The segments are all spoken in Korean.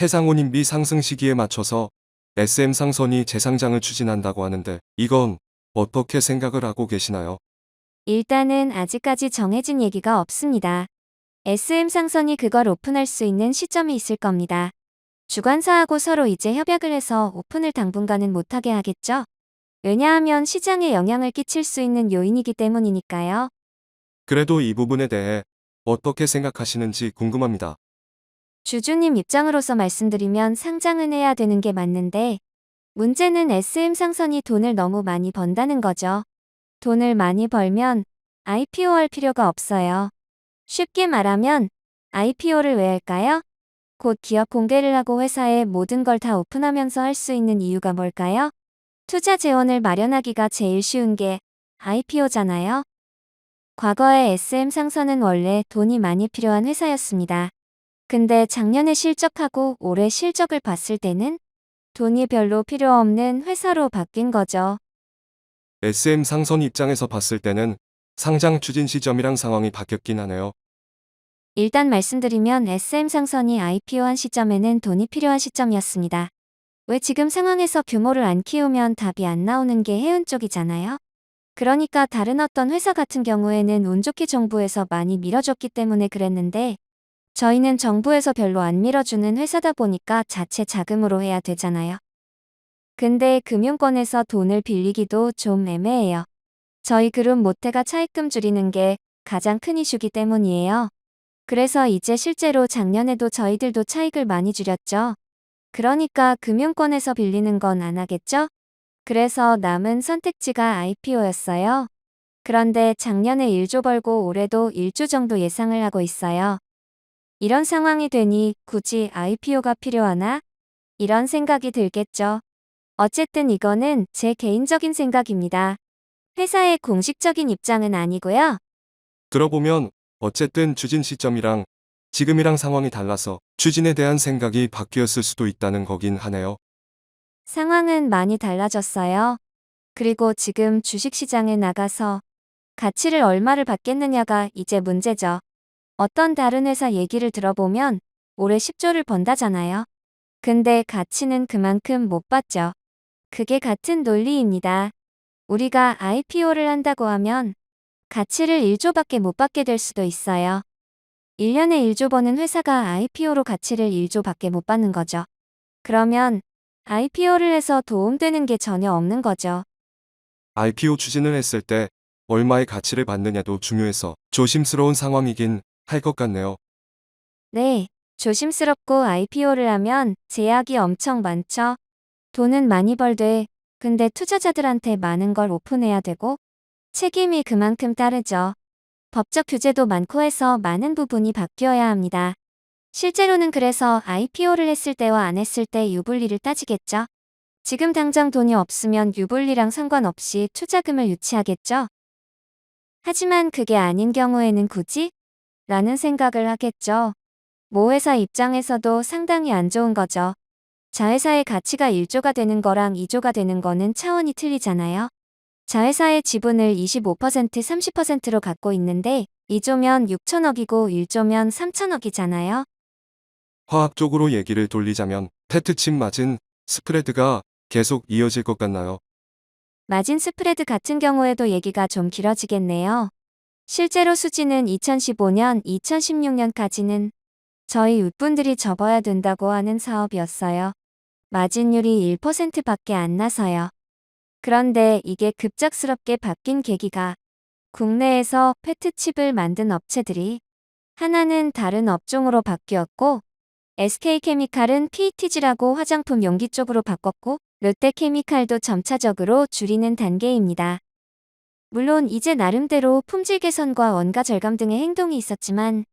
해상 운임비 상승 시기에 맞춰서 SM 상선이 재상장을 추진한다고 하는데 이건 어떻게 생각을 하고 계시나요? 일단은 아직까지 정해진 얘기가 없습니다. SM 상선이 그걸 오픈할 수 있는 시점이 있을 겁니다. 주관사하고 서로 이제 협약을 해서 오픈을 당분간은 못하게 하겠죠? 왜냐하면 시장에 영향을 끼칠 수 있는 요인이기 때문이니까요. 그래도 이 부분에 대해 어떻게 생각하시는지 궁금합니다. 주주님 입장으로서 말씀드리면 상장은 해야 되는 게 맞는데 문제는 SM 상선이 돈을 너무 많이 번다는 거죠. 돈을 많이 벌면 IPO 할 필요가 없어요. 쉽게 말하면 IPO를 왜 할까요? 곧 기업 공개를 하고 회사에 모든 걸 다 오픈하면서 할 수 있는 이유가 뭘까요? 투자 재원을 마련하기가 제일 쉬운 게 IPO잖아요. 과거에 SM 상선은 원래 돈이 많이 필요한 회사였습니다. 근데 작년에 실적하고 올해 실적을 봤을 때는 돈이 별로 필요 없는 회사로 바뀐 거죠. SM 상선 입장에서 봤을 때는 상장 추진 시점이랑 상황이 바뀌었긴 하네요. 일단 말씀드리면 SM 상선이 IPO한 시점에는 돈이 필요한 시점이었습니다. 왜 지금 상황에서 규모를 안 키우면 답이 안 나오는 게 해운 쪽이잖아요. 그러니까 다른 어떤 회사 같은 경우에는 운 좋게 정부에서 많이 밀어줬기 때문에 그랬는데 저희는 정부에서 별로 안 밀어주는 회사다 보니까 자체 자금으로 해야 되잖아요. 근데 금융권에서 돈을 빌리기도 좀 애매해요. 저희 그룹 모태가 차입금 줄이는 게 가장 큰 이슈기 때문이에요. 그래서 이제 실제로 작년에도 저희들도 차익을 많이 줄였죠. 그러니까 금융권에서 빌리는 건 안 하겠죠? 그래서 남은 선택지가 IPO였어요. 그런데 작년에 1조 벌고 올해도 1조 정도 예상을 하고 있어요. 이런 상황이 되니 굳이 IPO가 필요하나? 이런 생각이 들겠죠. 어쨌든 이거는 제 개인적인 생각입니다. 회사의 공식적인 입장은 아니고요. 들어보면 어쨌든 추진 시점이랑 지금이랑 상황이 달라서 추진에 대한 생각이 바뀌었을 수도 있다는 거긴 하네요. 상황은 많이 달라졌어요. 그리고 지금 주식시장에 나가서 가치를 얼마를 받겠느냐가 이제 문제죠. 어떤 다른 회사 얘기를 들어보면 올해 10조를 번다잖아요. 근데 가치는 그만큼 못 받죠. 그게 같은 논리입니다. 우리가 IPO를 한다고 하면 가치를 1조밖에 못 받게 될 수도 있어요. 1년에 1조 버는 회사가 IPO로 가치를 1조밖에 못 받는 거죠. 그러면 IPO를 해서 도움되는 게 전혀 없는 거죠. IPO 추진을 했을 때 얼마의 가치를 받느냐도 중요해서 조심스러운 상황이긴 할 것 같네요. 네, 조심스럽고 IPO를 하면 제약이 엄청 많죠. 돈은 많이 벌되, 근데 투자자들한테 많은 걸 오픈해야 되고, 책임이 그만큼 따르죠. 법적 규제도 많고 해서 많은 부분이 바뀌어야 합니다. 실제로는 그래서 IPO를 했을 때와 안 했을 때 유불리를 따지겠죠. 지금 당장 돈이 없으면 유불리랑 상관없이 투자금을 유치하겠죠. 하지만 그게 아닌 경우에는 굳이? 라는 생각을 하겠죠. 모 회사 입장에서도 상당히 안 좋은 거죠. 자회사의 가치가 1조가 되는 거랑 2조가 되는 거는 차원이 틀리잖아요. 자회사의 지분을 25% 30%로 갖고 있는데 2조면 6천억이고 1조면 3천억이잖아요. 화학적으로 얘기를 돌리자면 페트칩 맞은 스프레드가 계속 이어질 것 같나요? 마진 스프레드 같은 경우에도 얘기가 좀 길어지겠네요. 실제로 수지는 2015년, 2016년까지는 저희 윗분들이 접어야 된다고 하는 사업이었어요. 마진율이 1%밖에 안 나서요. 그런데 이게 급작스럽게 바뀐 계기가 국내에서 페트칩을 만든 업체들이 하나는 다른 업종으로 바뀌었고 SK케미칼은 PETG라고 화장품 용기 쪽으로 바꿨고 롯데케미칼도 점차적으로 줄이는 단계입니다. 물론 이제 나름대로 품질 개선과 원가 절감 등의 행동이 있었지만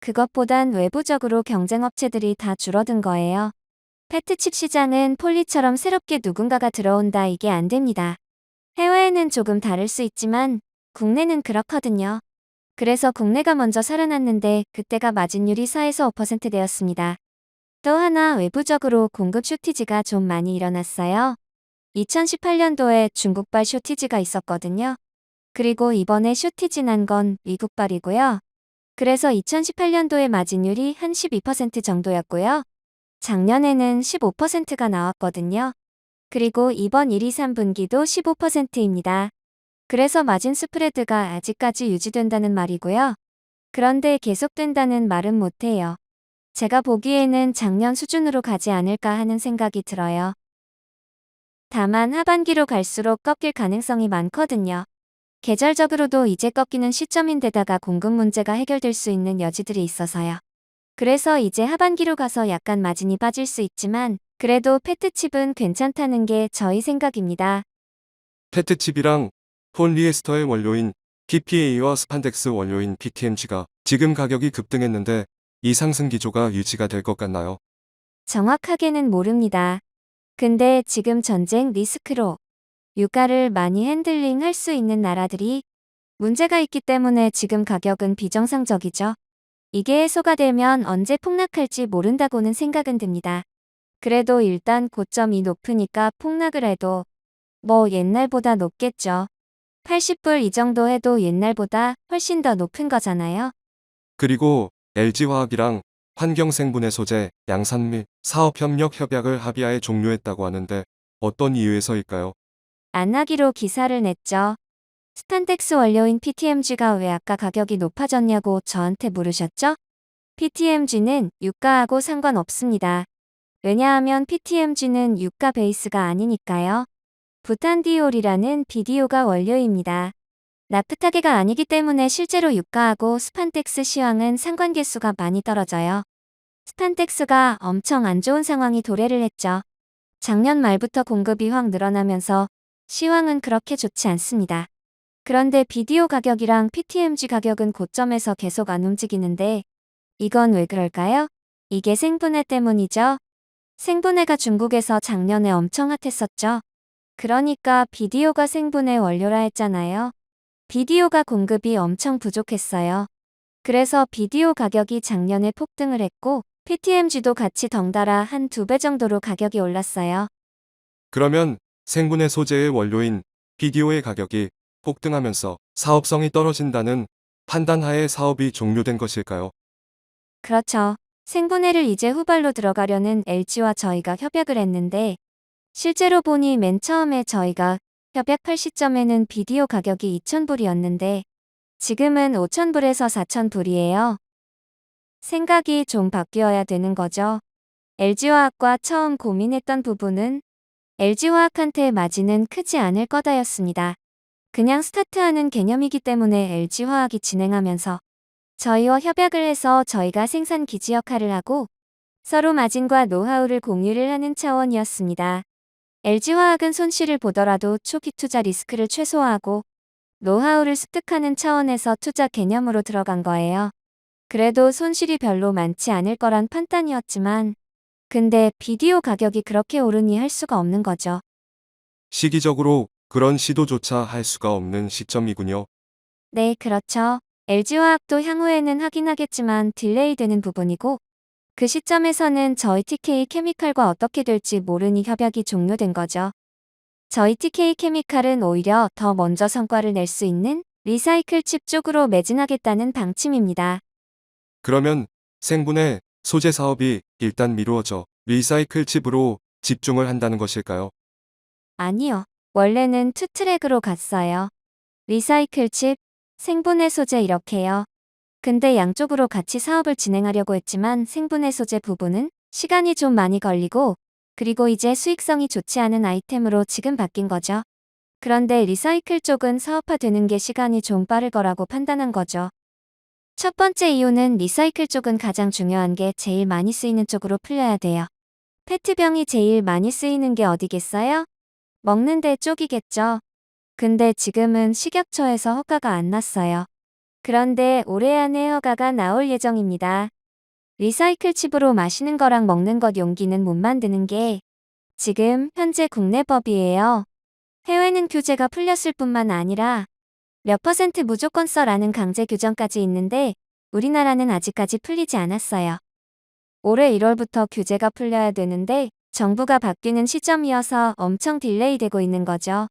그것보단 외부적으로 경쟁업체들이 다 줄어든 거예요. 페트칩 시장은 폴리처럼 새롭게 누군가가 들어온다 이게 안 됩니다. 해외에는 조금 다를 수 있지만 국내는 그렇거든요. 그래서 국내가 먼저 살아났는데 그때가 마진율이 4에서 5%대였습니다. 또 하나 외부적으로 공급 쇼티지가 좀 많이 일어났어요. 2018년도에 중국발 쇼티지가 있었거든요. 그리고 이번에 쇼티지 난건 미국발이고요. 그래서 2018년도에 마진율이 한 12% 정도였고요. 작년에는 15%가 나왔거든요. 그리고 이번 1, 2, 3분기도 15%입니다. 그래서 마진 스프레드가 아직까지 유지된다는 말이고요. 그런데 계속된다는 말은 못해요. 제가 보기에는 작년 수준으로 가지 않을까 하는 생각이 들어요. 다만 하반기로 갈수록 꺾일 가능성이 많거든요. 계절적으로도 이제 꺾이는 시점인데다가 공급 문제가 해결될 수 있는 여지들이 있어서요. 그래서 이제 하반기로 가서 약간 마진이 빠질 수 있지만 그래도 페트칩은 괜찮다는 게 저희 생각입니다. 페트칩이랑 폴리에스터의 원료인 PPA와 스판덱스 원료인 PTMG가 지금 가격이 급등했는데 이 상승 기조가 유지가 될 것 같나요? 정확하게는 모릅니다. 근데 지금 전쟁 리스크로 유가를 많이 핸들링 할 수 있는 나라들이 문제가 있기 때문에 지금 가격은 비정상적이죠. 이게 해소가 되면 언제 폭락할지 모른다고는 생각은 듭니다. 그래도 일단 고점이 높으니까 폭락을 해도 뭐 옛날보다 높겠죠. 80불 이 정도 해도 옛날보다 훨씬 더 높은 거잖아요. 그리고 LG화학이랑 환경생분해 소재, 양산 및 사업협력 협약을 합의하에 종료했다고 하는데 어떤 이유에서일까요? 안 하기로 기사를 냈죠. 스탄텍스 원료인 PTMG가 왜 아까 가격이 높아졌냐고 저한테 물으셨죠? PTMG는 유가하고 상관없습니다. 왜냐하면 PTMG는 유가 베이스가 아니니까요. 부탄디올이라는 비디오가 원료입니다. 나프타게가 아니기 때문에 실제로 유가하고 스판텍스 시황은 상관계수가 많이 떨어져요. 스판텍스가 엄청 안 좋은 상황이 도래를 했죠. 작년 말부터 공급이 확 늘어나면서 시황은 그렇게 좋지 않습니다. 그런데 비디오 가격이랑 PTMG 가격은 고점에서 계속 안 움직이는데 이건 왜 그럴까요? 이게 생분해 때문이죠. 생분해가 중국에서 작년에 엄청 핫했었죠. 그러니까 비디오가 생분해 원료라 했잖아요. 비디오가 공급이 엄청 부족했어요. 그래서 비디오 가격이 작년에 폭등을 했고 PTMG도 같이 덩달아 한 두 배 정도로 가격이 올랐어요. 그러면 생분해 소재의 원료인 비디오의 가격이 폭등하면서 사업성이 떨어진다는 판단하에 사업이 종료된 것일까요? 그렇죠. 생분해를 이제 후발로 들어가려는 LG와 저희가 협약을 했는데 실제로 보니 맨 처음에 저희가 협약할 시점에는 비디오 가격이 2,000불이었는데 지금은 5,000불에서 4,000불이에요. 생각이 좀 바뀌어야 되는 거죠. LG화학과 처음 고민했던 부분은 LG화학한테 마진은 크지 않을 거다였습니다. 그냥 스타트하는 개념이기 때문에 LG화학이 진행하면서 저희와 협약을 해서 저희가 생산 기지 역할을 하고 서로 마진과 노하우를 공유를 하는 차원이었습니다. LG화학은 손실을 보더라도 초기 투자 리스크를 최소화하고 노하우를 습득하는 차원에서 투자 개념으로 들어간 거예요. 그래도 손실이 별로 많지 않을 거란 판단이었지만 근데 비디오 가격이 그렇게 오르니 할 수가 없는 거죠. 시기적으로 그런 시도조차 할 수가 없는 시점이군요. 네, 그렇죠. LG화학도 향후에는 하긴 하겠지만 딜레이 되는 부분이고 그 시점에서는 저희 TK 케미칼과 어떻게 될지 모르니 협약이 종료된 거죠. 저희 TK 케미칼은 오히려 더 먼저 성과를 낼 수 있는 리사이클 칩 쪽으로 매진하겠다는 방침입니다. 그러면 생분해 소재 사업이 일단 미루어져 리사이클 칩으로 집중을 한다는 것일까요? 아니요. 원래는 투 트랙으로 갔어요. 리사이클 칩, 생분해 소재 이렇게요. 근데 양쪽으로 같이 사업을 진행하려고 했지만 생분해 소재 부분은 시간이 좀 많이 걸리고 그리고 이제 수익성이 좋지 않은 아이템으로 지금 바뀐 거죠. 그런데 리사이클 쪽은 사업화되는 게 시간이 좀 빠를 거라고 판단한 거죠. 첫 번째 이유는 리사이클 쪽은 가장 중요한 게 제일 많이 쓰이는 쪽으로 풀려야 돼요. 페트병이 제일 많이 쓰이는 게 어디겠어요? 먹는데 쪽이겠죠. 근데 지금은 식약처에서 허가가 안 났어요. 그런데 올해 안에 허가가 나올 예정입니다. 리사이클 칩으로 마시는 거랑 먹는 것 용기는 못 만드는 게 지금 현재 국내 법이에요. 해외는 규제가 풀렸을 뿐만 아니라 몇 퍼센트 무조건 써라는 강제 규정까지 있는데 우리나라는 아직까지 풀리지 않았어요. 올해 1월부터 규제가 풀려야 되는데 정부가 바뀌는 시점이어서 엄청 딜레이 되고 있는 거죠.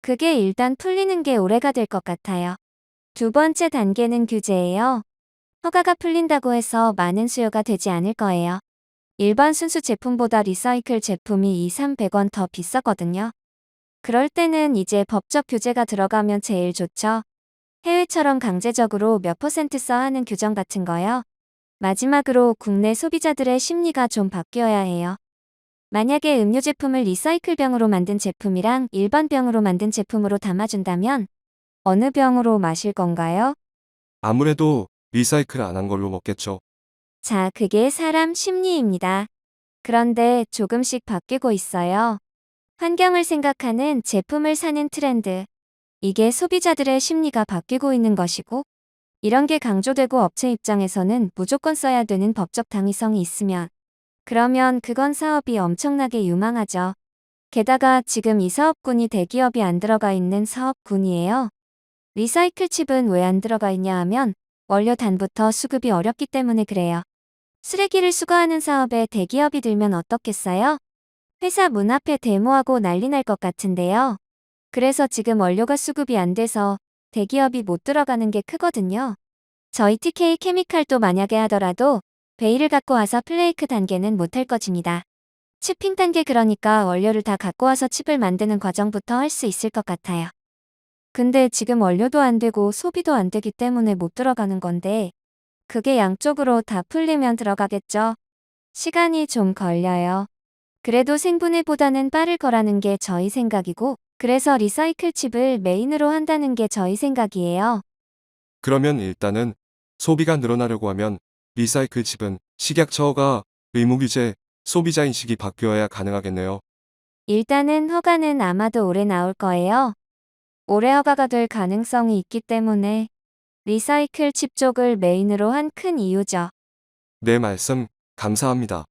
그게 일단 풀리는 게 올해가 될 것 같아요. 두 번째 단계는 규제예요. 허가가 풀린다고 해서 많은 수요가 되지 않을 거예요. 일반 순수 제품보다 리사이클 제품이 2, 300원 더 비싸거든요. 그럴 때는 이제 법적 규제가 들어가면 제일 좋죠. 해외처럼 강제적으로 몇 퍼센트 써 하는 규정 같은 거요. 마지막으로 국내 소비자들의 심리가 좀 바뀌어야 해요. 만약에 음료 제품을 리사이클 병으로 만든 제품이랑 일반 병으로 만든 제품으로 담아준다면 어느 병으로 마실 건가요? 아무래도 리사이클 안 한 걸로 먹겠죠. 자, 그게 사람 심리입니다. 그런데 조금씩 바뀌고 있어요. 환경을 생각하는 제품을 사는 트렌드. 이게 소비자들의 심리가 바뀌고 있는 것이고, 이런 게 강조되고 업체 입장에서는 무조건 써야 되는 법적 당위성이 있으면, 그러면 그건 사업이 엄청나게 유망하죠. 게다가 지금 이 사업군이 대기업이 안 들어가 있는 사업군이에요. 리사이클 칩은 왜 안 들어가 있냐 하면, 원료 단부터 수급이 어렵기 때문에 그래요. 쓰레기를 수거하는 사업에 대기업이 들면 어떻겠어요? 회사 문 앞에 데모하고 난리 날 것 같은데요. 그래서 지금 원료가 수급이 안 돼서 대기업이 못 들어가는 게 크거든요. 저희 TK 케미칼도 만약에 하더라도 베일을 갖고 와서 플레이크 단계는 못할 것입니다. 치핑 단계 그러니까 원료를 다 갖고 와서 칩을 만드는 과정부터 할 수 있을 것 같아요. 근데 지금 원료도 안 되고 소비도 안 되기 때문에 못 들어가는 건데 그게 양쪽으로 다 풀리면 들어가겠죠. 시간이 좀 걸려요. 그래도 생분해보다는 빠를 거라는 게 저희 생각이고, 그래서 리사이클 칩을 메인으로 한다는 게 저희 생각이에요. 그러면 일단은 소비가 늘어나려고 하면 리사이클 칩은 식약 처가 의무 규제, 소비자 인식이 바뀌어야 가능하겠네요. 일단은 허가는 아마도 올해 나올 거예요. 올해 허가가 될 가능성이 있기 때문에 리사이클 칩 쪽을 메인으로 한 큰 이유죠. 내 말씀 감사합니다.